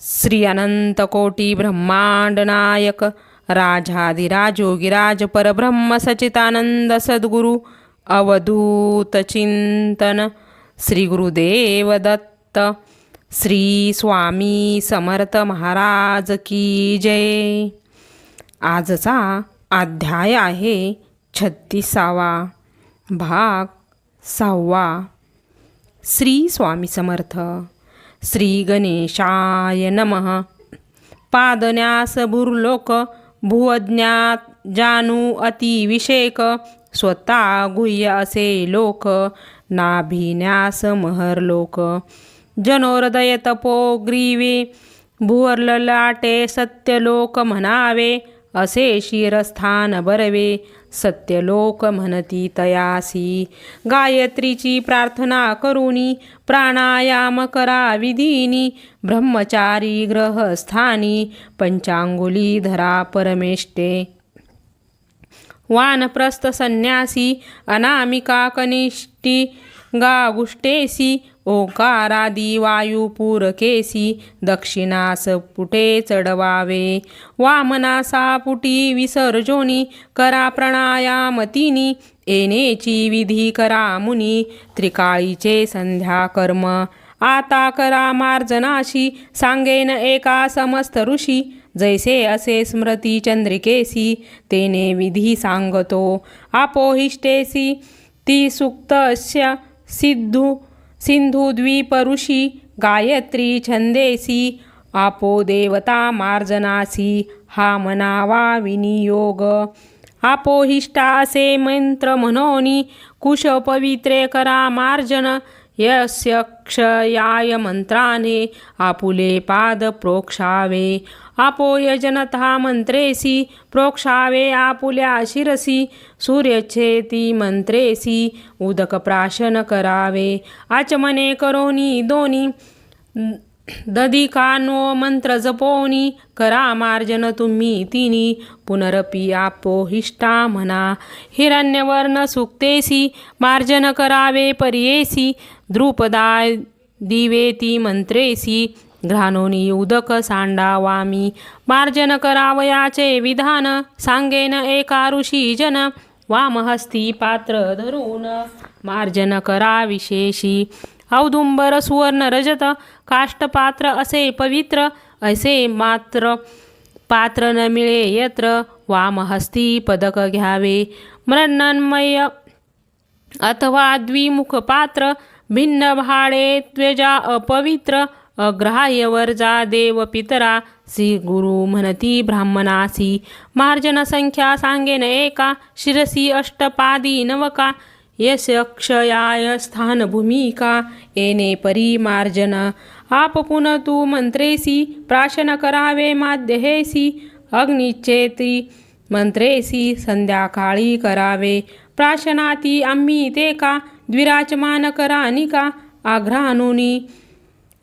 श्री अनंत कोटी ब्रह्मांड नायक राजाधिराजोगिराज परब्रह्म सचितानंद सद्गुरु अवधूत चिंतन श्री गुरुदेव दत्त श्री स्वामी समर्थ महाराज की जय। आजचा अध्याय आहे छत्तीसावा भाग सहावा। श्री स्वामी समर्थ। श्री गणेशाय नमः। पादन्यास भूर्लोक भुवज्ञात जाणू अतिविषेक स्वतः गुह्य असे लोक नाभिन्यास महरलोक जनोहृदय तपो ग्रीवे भुवरललाटे सत्यलोक म्हणावे असे शिरस्थान बरवे. सत्यलोक म्हणती तयासी. गायत्रीची प्रार्थना करुणी प्राणायाम करा विधीनी. ब्रह्मचारी ग्रहस्थानी पंचांगुली धरा परमेष्टे वानप्रस्थ संन्यासी अनामिका कनिष्ठी गागुष्टेसी ओंकारादी वायुपूरकेसी दक्षिणास पुटे चढवावे. वामनासा पुटी विसर्जोनी करा प्राणायामतिनी येनेची विधी करा मुनी. त्रिकाळीचे संध्या कर्म आता करा मार्जनाशी सांगेन एका समस्त ऋषी. जैसे असे स्मृती चंद्रिकेसी तेने विधी सांगतो. आपोहिष्टेसी ती सुक्तस्य सिद्धू सिंधू ऋषी गायत्री छंदेसी आपो देवता मार्जनासी हा मनावा विनियोग। आपोहिष्टा असे मंत्र म्हणोनी कुश पवित्रे करा मार्जन यस्य क्षयाय मंत्राने आपुले पाद प्रोक्षावे। आपोयजनता मंत्रेसी प्रोक्षावे आपुल्या शिरसी सूर्यच्छेती मंत्रेसी उदक प्राशन करावे। आचमने करोनी दोनी दधिकानो मंत्र जपोनी करा मार्जन तुम्ही तिनी पुनरपी आपोहिष्टा म्हणा हिरण्यवर्ण सुक्तेसी मार्जन करावे पर्येसी द्रुपदाय दिवेती मंत्रेसी घ्राणोनी उदक सांडावामी मार्जन करावयाचे विधान सांगेन एका ऋषी जन वामहस्ती पात्र धरून मार्जन करा विशेषी औदुंबर सुवर्ण रजत काष्टपात्र असे पवित्र असे मात्र पात्र न मिळे यत्र वामहस्ती पदक घ्यावे. मृन्नन्मय अथवा द्विमुख पात्र भिन्न भाडे त्वेजा अपवित्र अग्राह्यवर जा देव पितरा. श्री गुरु म्हणती ब्राह्मणासी. मार्जन संख्या सांगेन एका. शिरसी अष्टपादी नवका. यश अक्षयाय स्थान भूमिका येणे परी मार्जन. आप पुन तू मंत्रेसी. प्राशन करावे माध्यहेसी अग्निचेत्री. मंत्रेसी संध्याकाळी करावे. प्राशनाती आम्ही ते का द्विराजमान करा निका आघ्रानुनी.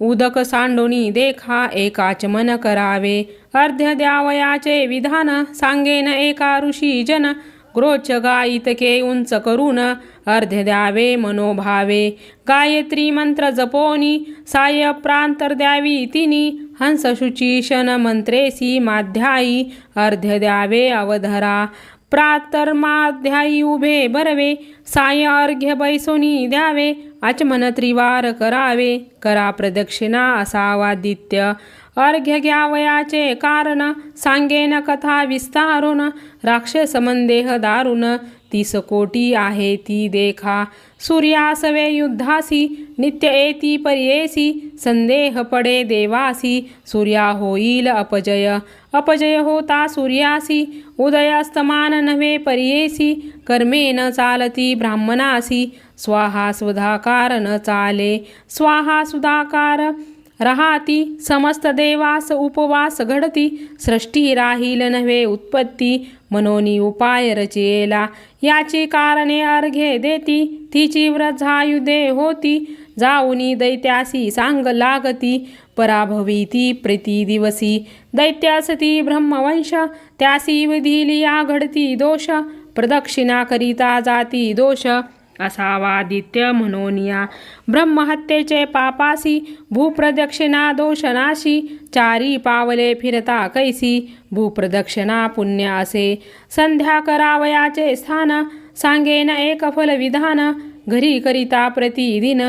उदक सांडोनी देखा एकाच मन करावे. अर्ध्य द्यावयाचे विधान सांगेन एका ऋषी जन. ग्रोच गायितके उंच करून अर्ध्य द्यावे मनोभावे. गायत्री मंत्र जपोनी साय प्रांतर द्यावी तिनी. हंस शुचीशन मंत्रेसी माध्यायी अर्ध्य द्यावे अवधरा. प्रातर्माध्यायी उभे बरवे साय अर्घ्य बैसोनी द्यावे आचमन त्रिवार करावे करा प्रदक्षिणा असावादित्य अर्घ्य घ्यावयाचे कारण सांगेन कथा विस्तारून राक्षस मंदेह दारुण तीस कोटी आहे ती देखा. सूर्यासवे युद्धासी नित्य एती पर्येसी संदेह पडे देवासी सूर्या होईल अपजय. अपजय होता सूर्यासी उदयास्तमान नव्हे पर्येसी कर्मे न चालती ब्राह्मणासी स्वाहा सुधाकार न चाले. स्वाहा सुधाकार रहाती समस्त देवास उपवास घडती सृष्टी राहील नव्हे उत्पत्ती मनोनी उपाय रचियेला याची कारणे अर्घे देती तिची व्रजायुधे होती जाऊनी दैत्यासी सांग लागती पराभवीती प्रीती दिवसी. दैत्यासती ब्रह्मवंश त्यासी विधिलिया घडती दोष प्रदक्षिणा करिता जाती दोष असावादित्य या ब्रह्महत्येचे पापासी भूप्रदक्षिणा दोषनाशी चारी पावले फिरता कैसी भूप्रदक्षिणा पुण्य असे। संध्या करावयाचे स्थान सांगेन एक फलविधान घरी करिता प्रतिदिन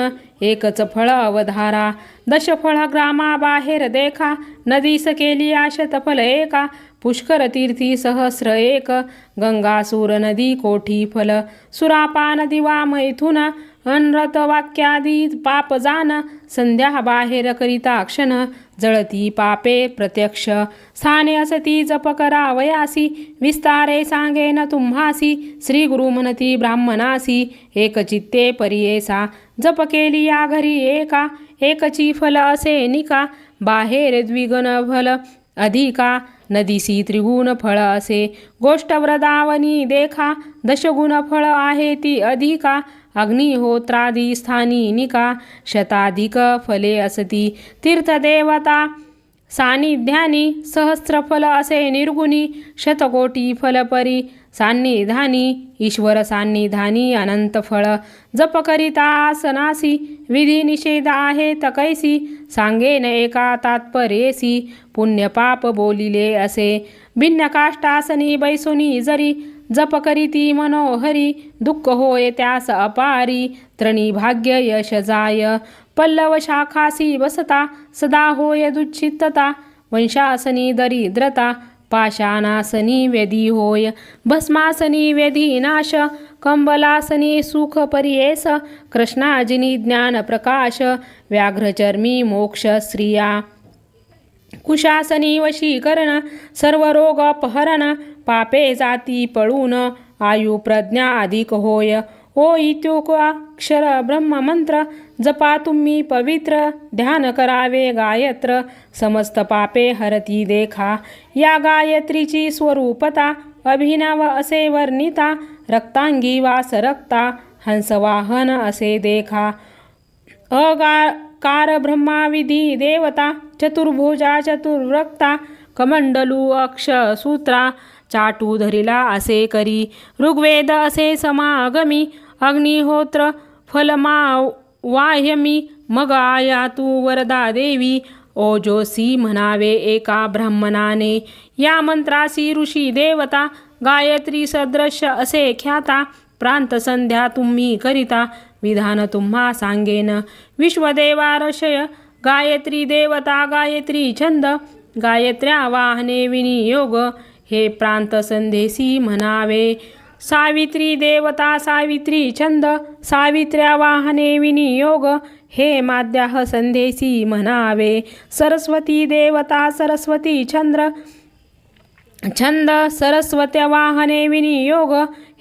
एकच फळ अवधारा। दशफळ ग्रामाबाहेर देखा नदीस केली आशत फल एका पुष्कर सहस्र एक गंगासूर नदी कोठी फल सुरापान दिवा मैथुन अनरत वाक्यादी पाप जान संध्या बाहेर करिता क्षण जळती पापे प्रत्यक्ष स्थाने असती जप करावयासी विस्तारे सांगेन तुम्हासी श्री गुरु म्हणती ब्राह्मणासी एकचित्ते परियेसा जप केली या घरी एका एकची फल असे निका बाहेर द्विगुण फल अधिका नदीसी त्रिगुण फळ असे. गोष्ट वृदावनी देखा दशगुण फळ आहे ती अधिका. अग्निहोत्रादी स्थानी निका शताधिक फले असती. तीर्थदेवता सानिध्यानी सहस्रफल असे निर्गुणी शतकोटी फलपरी. सान्निधानी ईश्वर सान्निधानी अनंत फळ जप करिता आसनासी विधी निषेध आहे तकैसी सांगेन एका तात्पर्येसी पुण्यपाप बोलिले असे भिन्न काष्टासनी बैसुनी जरी जप करीती मनोहरी दुःख होय त्यास अपारी त्रणी भाग्य यश जाय पल्लव शाखासी बसता सदा होय दुच्छित्तता वंशासनी दरिद्रता पाषाणासनी व्यधी होय भस्मासनी व्यधी नाश कंबलासनी सुख परियेस कृष्णाजिनी ज्ञान प्रकाश व्याघ्रचर्मी मोक्ष स्त्रिया। कुशासनी वशीकरण सर्व रोग अपहरण पापे जाती पळून आयु प्रज्ञा अधिक होय हो ओ इत्योक अक्षर ब्रह्ममंत्र जपा तुम्ही पवित्र ध्यान करावे गायत्र समस्त पापे हरती देखा। या गायत्रीची स्वरूपता अभिनव असे वर्णिता रक्तांगी वा सरक्ता हंसवाहन असे देखा। अगा कार ब्रह्माविधी देवता चतुर्भुजा चतुर्वक्ता कमंडलू अक्ष सूत्रा चाटू धरिला असे करी ऋग्वेद असे समागमी अग्निहोत्र फलमा वाह्यमी मग आया तू वरदा देवी. ओजोसी म्हणावे एका ब्राह्मणाने या मंत्रासी ऋषी देवता गायत्री सदृश असे ख्याता प्रांत संध्या तुम्ही करिता विधान तुम्हा सांगेन. विश्वदेवारशय गायत्री देवता गायत्री छंद गायत्र्या वाहने विनियोग हे प्रांत संधेसी म्हणावे. सावित्री देवता सावित्री छंद सावित्र्या वाहने विनियोग हे माद्याह संदेशी म्हणावे. सरस्वती देवता सरस्वती चंद्र छंद सरस्वत्या वाहने विनियोग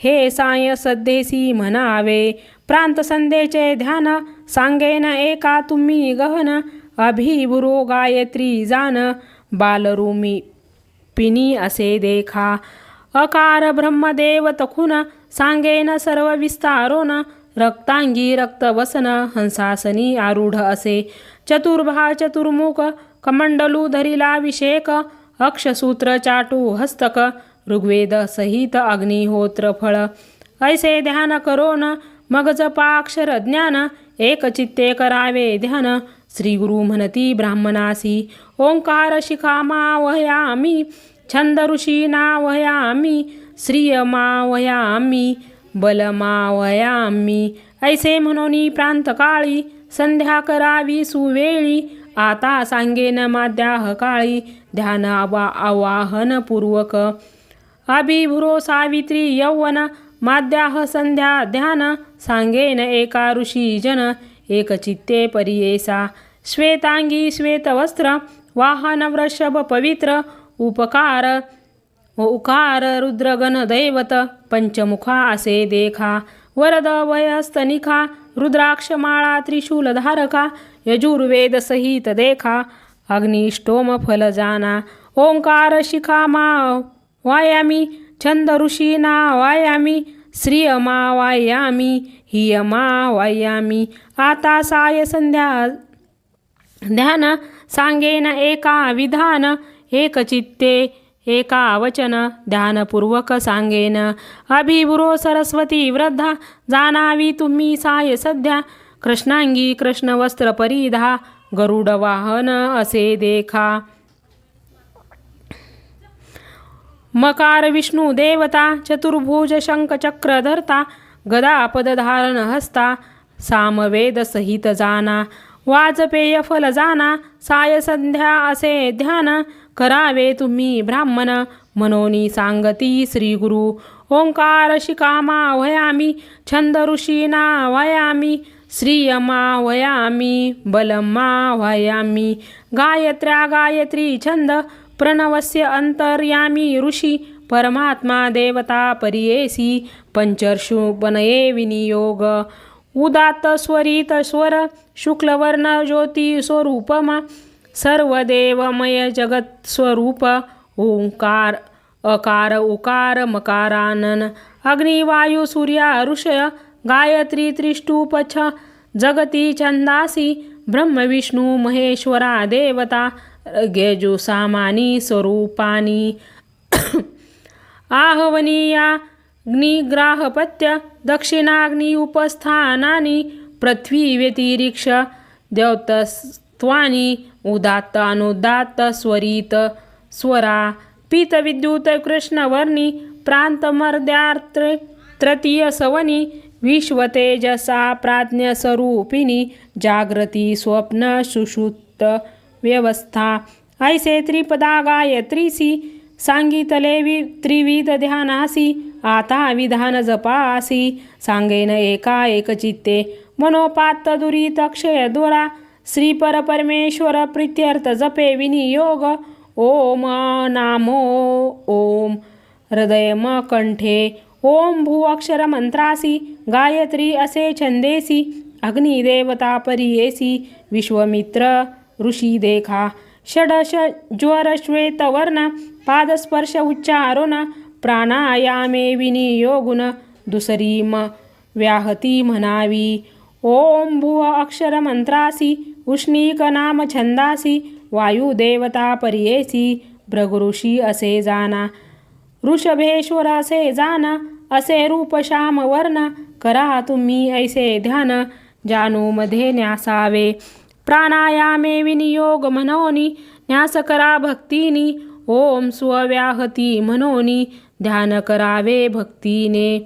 हे साय सद्धेसी म्हणावे. प्रांत संदेचे ध्यान सांगेन एका तुम्ही गहन अभिबुरो गायत्री जान बालरूमी पिनी असे देखा. अकार ब्रह्मदेव तखुन सांगेन सर्व विस्तारोन रक्तांगी रक्तवसन हंसासनी आरूढ असे. चतुर्भा चतुर्मुख कमंडलू धरिला विषेक अक्षसूत्र चाटू हस्तक ऋग्वेद सहित अग्निहोत्र फळ. ऐसे ध्यान करोन मग जपाक्षर ज्ञान एक चित्ते करावे ध्यान. श्री गुरु म्हणती ब्राह्मणासी ओंकार शिखा मावयामी छंद ऋषी नावयामी श्रियमावयामी मावयामी ऐसे म्हणून प्रांतकाळी संध्या करावी सुवेळी आता सांगेन माद्याह काळी ध्यान आवा आवाहन पूर्वक। अभिभुरो सावित्री यौवन माद्याह संध्या ध्यान सांगेन एका ऋषी जन एक चित्ते परियेसा श्वेतांगी श्वेतवस्त्र वाहन वृषभ पवित्र उपकार। उकार रुद्रगण दैवत पंचमुखा असे देखा। वरद वयस्तनिखा रुद्राक्षमाळा त्रिशूलधारका यजुर्वेद सहित देखा। अग्निष्टोम फल जाना। ओंकार शिखा मा वायामी। छंद ऋषीना वायामी। श्रियमा वायामी। हियमा वायामी। आता साय संध्या। ध्यान सांगेन एका विधान। एक चित्ते एका वचन ध्यानपूर्वक सांगेन. अभिभुरो सरस्वती वृद्धा जाणावी तुम्ही साय सध्या. कृष्णांगी कृष्णवस्त्र परिधा गरुड वाहन असे देखा. मकार विष्णू देवता चतुर्भुज शंख चक्रधरता गदा हस्ता सामवेद सहित जाना. वाजपेय फल जाना साय संध्या असे ध्यान. करावे तुम्ही ब्राह्मण. मनोनी सांगती श्री गुरु ओंकार शिकामा वयामी छंद ऋषीना वयामी श्रियमा वयामी बलमा वयामी गायत्र्या गायत्री छंद प्रणवस्य अंतर्यामी ऋषी परमात्मा देवता परियेसी पंचर्षुपनये विनियोग उदात्त स्वरित स्वर शुक्लवर्ण ज्योती स्वरूपमा सर्वदेवमय जगत्स्वरूप ओंकार अकार उकार मकारानन अग्निवायू सूर्या ऋषय गायत्री त्रिष्टुपछ जगती छंदासी ब्रह्मविष्णू महेश्वरा देवता गेजुसामानी स्वरूपानी। आहवनीया अग्निग्राहपत्य दक्षिणाग्नि उपस्थानानि पृथ्वी व्यतिरिक्ष द्यौतस्त्वानि उदात्त अनुदात्त स्वरित स्वरा पीतविद्युत कृष्णवर्णी प्रांतमर्द्यार्त्र तृतीय सवनी विश्वतेजसा प्राज्ञस्वरूपिणी जागृती स्वप्न सुषुप्त व्यवस्था ऐसे त्रिपदा गायत्रीसी सांगितले वि त्रिविध ध्यानासी आता विधान जपासी सांगेन एका एकचित्ते मनोपात्त दुरीत क्षय दोरा श्री परपरमेश्वर प्रित्यर्थ जपे विनियोग ओम नामो ओम हृदयम कंठे ओम भूअक्षर मंत्रासी गायत्री असे छंदेसी अग्निदेवता परियेसी विश्वमित्र ऋषी देखा षडश ज्वर श्वेतवर्ण पादस्पर्श उच्चारोण प्राणायामे विनियोगुन दुसरी म व्याहती म्हणावी ओम भुव अक्षर मंत्रासी उष्णीक नाम छंदासी वायुदेवता परियेसी भृगऋषी असे जाना। ऋषभेश्वर असे जाना असे रूप श्याम वर्ण करा तुम्ही ऐसे ध्यान जानूमध्ये न्यासावे। प्राणायामे विनियोग मनोनी न्यास करा भक्तीनी ओम स्वव्याहती मनोनी ध्यान करावे भक्तीने।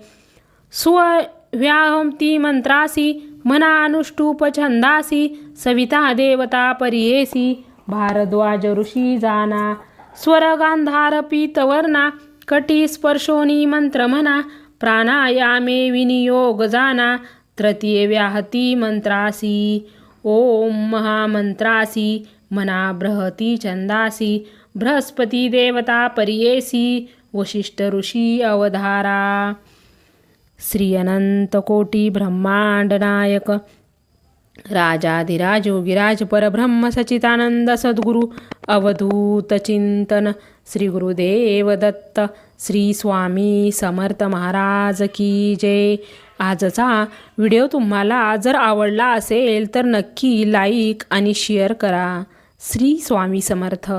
स्वव्याहती मंत्रासी मना अनुष्टुप छंदासी सविता देवता परियेसी भारद्वाज ऋषी जाना स्वर गांधार पीतवर्णा कटी स्पर्शोनी मंत्र प्राणायामे विनियोग जाना तृतीय व्याहती मंत्रासी ओम महामंत्रासी मना बृहती छंदासी बृहस्पती देवता परियेसी वशिष्ठ ऋषी अवधारा। श्री अनंत कोटी ब्रह्मांड नायक राजाधिराज योगीराज परब्रह्म सचितानंद सद्गुरु अवधूत चिंतन। श्री गुरुदेव दत्त श्री स्वामी समर्थ महाराज की जय। आजचा व्हिडिओ तुम्हाला जर आवडला असेल तर नक्की लाईक आणि शेअर करा। श्री स्वामी समर्थ।